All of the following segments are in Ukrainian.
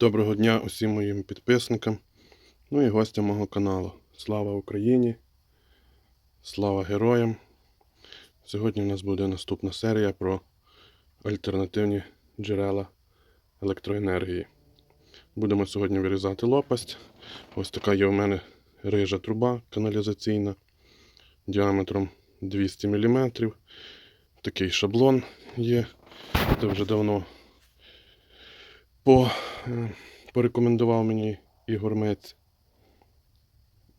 Доброго дня усім моїм підписникам, ну і гостям мого каналу. Слава Україні! Слава героям! Сьогодні в нас буде наступна серія про альтернативні джерела електроенергії. Будемо сьогодні вирізати лопасть. Ось така є у мене рижа труба каналізаційна діаметром 200 мм. Такий шаблон є. Це вже давно по, е, порекомендував мені Ігор Мець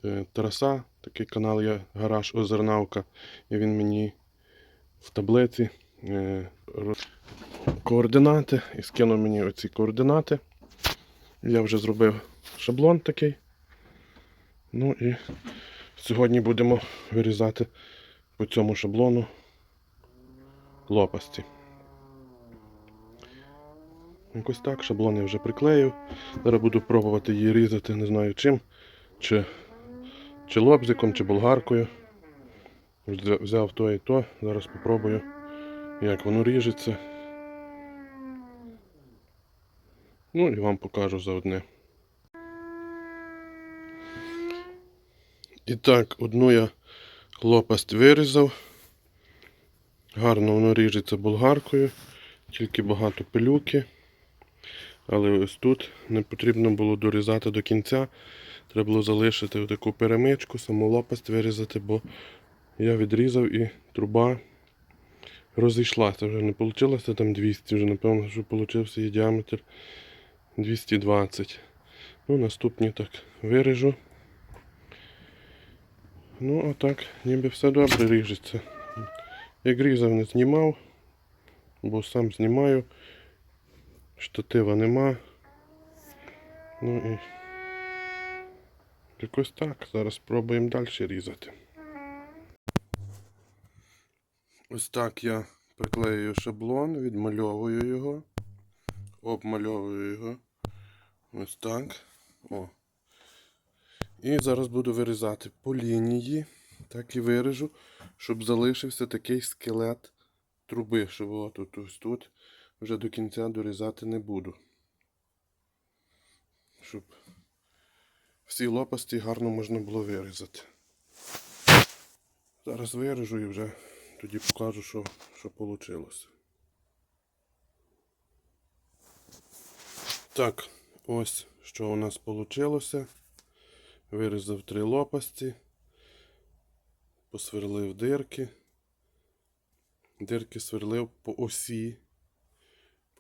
е, Тараса, такий канал є Гараж Озернавка, і він мені в таблиці е, координати і скинув мені оці координати. Я вже зробив шаблон такий. Ну і сьогодні будемо вирізати по цьому шаблону лопасті. Якось так, шаблон я вже приклеїв. Зараз буду пробувати її різати, не знаю чим. Чи, чи лобзиком, чи болгаркою. Взяв то і то. Зараз попробую, як воно ріжеться. Ну і вам покажу заодне. І так, одну я лопасть вирізав. Гарно воно ріжеться болгаркою, тільки багато пилюки. Але ось тут не потрібно було дорізати до кінця. Треба було залишити таку перемичку, саму лопасть вирізати, бо я відрізав і труба розійшлася. Вже не вийшло там 200, вже напевно, що получився її діаметр 220. Ну, наступні так виріжу. Ну, а так, ніби все добре ріжеться. Як різав, не знімав, бо сам знімаю. Штатива нема. Ну і якось так. Зараз спробуємо далі різати. Ось так я приклеюю шаблон, відмальовую його, обмальовую його. Ось так. О. І зараз буду вирізати по лінії, так і виріжу, щоб залишився такий скелет труби, щоб отут ось тут вже до кінця дорізати не буду. Щоб всі лопасті гарно можна було вирізати. Зараз виріжу і вже тоді покажу, що, що вийшло. Так, ось що у нас вийшло. Вирізав три лопасті, посверлив дирки. Дирки сверлив по осі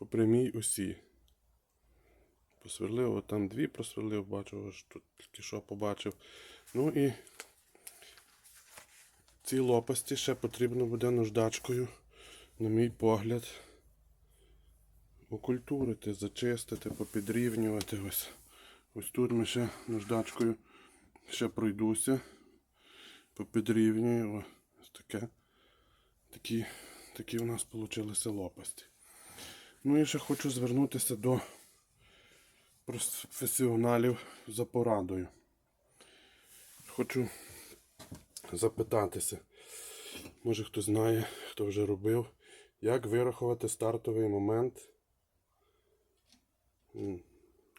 по прямій осі. Посверлив, там дві просверлив, бачу, аж тут тільки що побачив. Ну і ці лопасті ще потрібно буде наждачкою, на мій погляд, окультурити, зачистити, попідрівнювати. Ось ось тут ми ще наждачкою ще пройдуся, попідрівнюю. Ось таке. Такі, такі у нас вийшли лопасті. Ну і ще хочу звернутися до професіоналів за порадою. Хочу запитатися, може хто знає, хто вже робив, як вирахувати стартовий момент,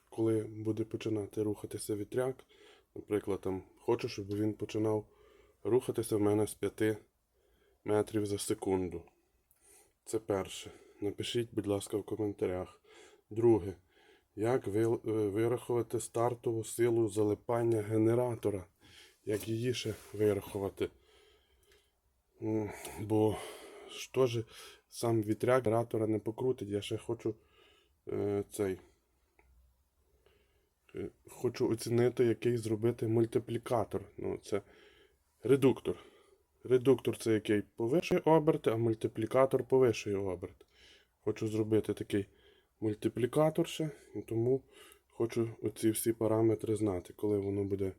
коли буде починати рухатися вітряк. Наприклад, там хочу, щоб він починав рухатися в мене з 5 метрів за секунду. Це перше. Напишіть, будь ласка, в коментарях. Друге. Як е, вирахувати стартову силу залипання генератора? Як її ще вирахувати? Бо що ж сам вітряк генератора не покрутить. Я ще хочу е, цей. е, Хочу оцінити, який зробити мультиплікатор. Ну, це редуктор. Редуктор це який повишує оберти, а мультиплікатор повишує оберт. Хочу зробити такий мультиплікатор ще, і тому хочу оці всі параметри знати, коли воно буде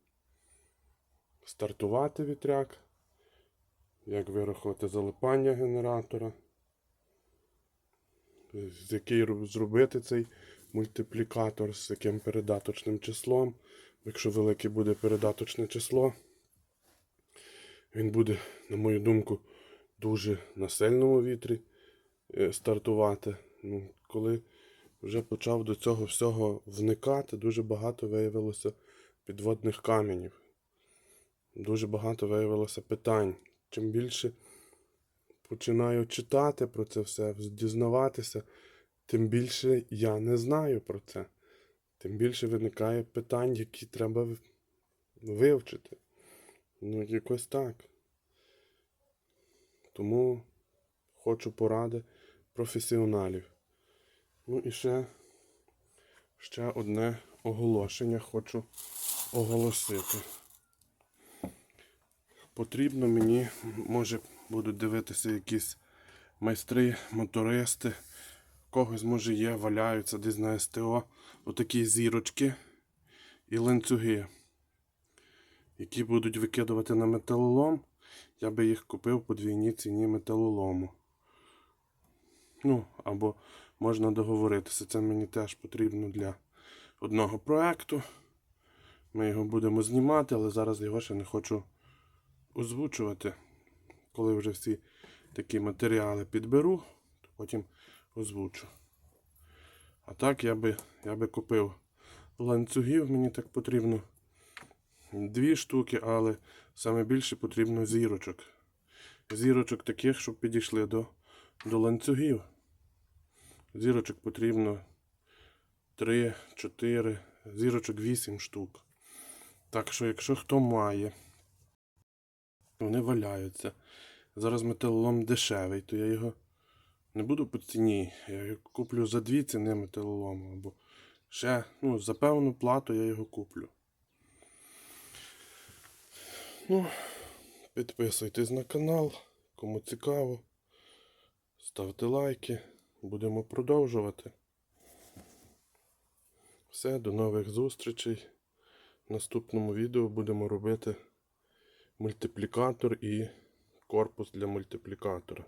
стартувати вітряк, як вирахувати залипання генератора, з який зробити цей мультиплікатор, з яким передаточним числом. Якщо велике буде передаточне число, він буде, на мою думку, дуже на сильному вітрі стартувати. Ну, коли вже почав до цього всього вникати, дуже багато виявилося підводних каменів. Дуже багато виявилося питань. Чим більше починаю читати про це все, дізнаватися, тим більше я не знаю про це. Тим більше виникає питань, які треба вивчити. Ну, якось так. Тому хочу поради професіоналів. Ну і ще, ще одне оголошення хочу оголосити. Потрібно мені, може, будуть дивитися якісь майстри, мотористи, когось, може, є, валяються десь на СТО, отакі зірочки і ланцюги, які будуть викидувати на металолом. Я би їх купив по двійній ціні металолому. Ну, або можна договоритися. Це мені теж потрібно для одного проекту. Ми його будемо знімати, але зараз його ще не хочу озвучувати. Коли вже всі такі матеріали підберу, то потім озвучу. А так я би, я би купив ланцюгів, мені так потрібно дві штуки, але саме більше потрібно зірочок. Зірочок таких, щоб підійшли до, до ланцюгів. Зірочок потрібно 3, 4, зірочок 8 штук. Так що, якщо хто має, вони валяються. Зараз металолом дешевий, то я його не буду по ціні. Я його куплю за дві ціни металолому. Або ще, ну, за певну плату я його куплю. Ну, підписуйтесь на канал, кому цікаво. Ставте лайки. Будемо продовжувати. Все, до нових зустрічей. В наступному відео будемо робити мультиплікатор і корпус для мультиплікатора.